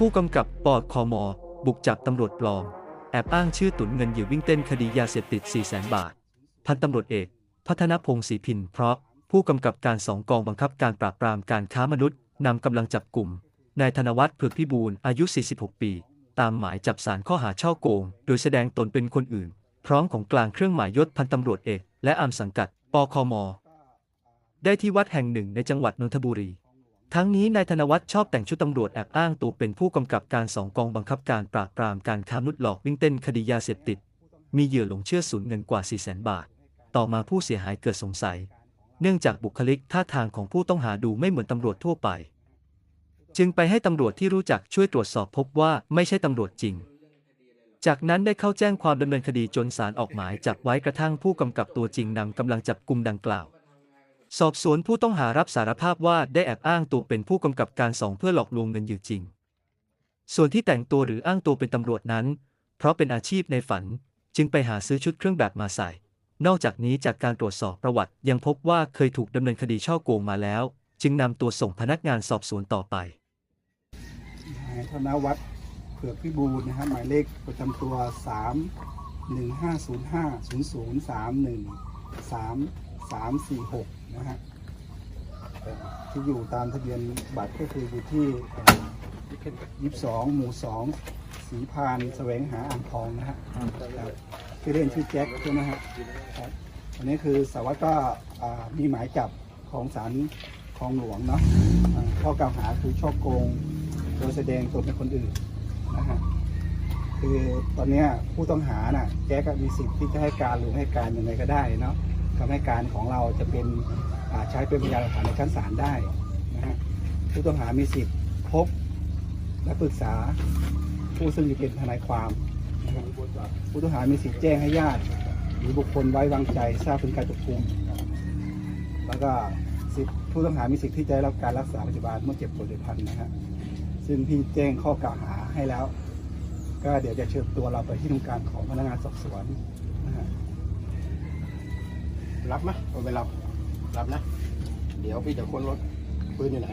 ผู้กำกับปอดคอมอ บุกจับตำรวจปลอม แอบอ้างชื่อตุนเงินเหยื่อวิ่งเต้นคดียาเสพติด 4 0 0 0 0 0 บาท พันตำรวจเอก พัฒนพงศ์ศรีพินเพราะ ผู้กำกับการสองกองบังคับการปราบปรามการค้ามนุษย์นำกำลังจับกลุ่ม นายธนวัฒน์เผือกพิบูลอายุ 46 ปี ตามหมายจับสารข้อหาช่อโกง โดยแสดงตนเป็นคนอื่น พร้อมของกลางเครื่องหมายยศพันตำรวจเอก และอามสังกัด ปคม ได้ที่วัดแห่งหนึ่งในจังหวัดนนทบุรี ทั้งนี้นายธนวัฒน์ชอบแต่งชุดตำรวจแอบอ้างตัวเป็นผู้กำกับการสองกองบังคับการปราบปรามการค้ามนุษย์หลอกวิ่งเต้นคดียาเสพติด มีเหยื่อหลงเชื่อสูญเงินกว่า 4 0 0 0 0 0บาท ต่อมาผู้เสียหายเกิดสงสัย เนื่องจากบุคลิกท่าทางของผู้ต้องหาดูไม่เหมือนตำรวจทั่วไป จึงไปให้ตำรวจที่รู้จักช่วยตรวจสอบพบว่าไม่ใช่ตำรวจจริง จากนั้นได้เข้าแจ้งความดำเนินคดีจนศาลออกหมายจับไว้กระทั่งผู้กำกับตัวจริงนำกำลังจับกลุ่มดังกล่าว สอบสวนผู้ต้องหารับสารภาพว่าได้แอบอ้างตัวเป็นผู้กำกับการสองเพื่อหลอกลวงเงินอยู่จริง ส่วนที่แต่งตัวหรืออ้างตัวเป็นตำรวจนั้น เพราะเป็นอาชีพในฝันจึงไปหาซื้อชุดเครื่องแบบมาใส่ นอกจากนี้จากการตรวจสอบประวัติยังพบว่าเคยถูกดำเนินคดีช่อโกงมาแล้ว จึงนำตัวส่งพนักงานสอบสวนต่อไปนายธนวัฒน์เผือกพิบูลนะฮะหมายเลขประจำตัว 3 1 5 0 5 0 0 3 1 3 3 4 6นะฮะเอ่อที่อยู่ตามทะเบียนบัตรก็คืออยู่ที่ยี่สิบสองหมู่สองสีพานแสวงหาอ่างทองนะฮะครับชื่อเล่นชื่อแจ็คใช่ไหมฮะครับวันนี้คือสารวัตรก็อ่ามีหมายจับของศาลคลองหลวงเนาะอ่าข้อกล่าวหาคือช่อโกงโดยแสดงตนเป็นคนอื่นนะฮะคือตอนเนี้ยผู้ต้องหาน่ะแกก็มีสิทธิ์ที่จะให้การหรือไม่ให้การยังไงก็ได้เนาะ คำให้การของเราจะเป็นใช้เป็นพยานหลักฐานในชั้นศาลได้นะฮะผู้ต้องหามีสิทธิ์พบและปรึกษาผู้ซึ่งจะเป็นทนายความนะฮะผู้ต้องหามีสิทธิ์แจ้งให้ญาติ หรือบุคคลไว้วางใจทราบถึงการจับกุมแล้วก็สิทธิผู้ต้องหามีสิทธิ์ที่จะได้รับการรักษาพยาบาลเมื่อเจ็บป่วยหรือพันนะฮะซึ่งพี่แจ้งข้อกล่าวหาให้แล้ว ก็เดี๋ยวจะเชิญตัวเราไปที่ทำการของพนักงานสอบสวน รับไหมเอาไปรับ รับนะ เดี๋ยวพี่จะค้นรถปืนอยู่ไหน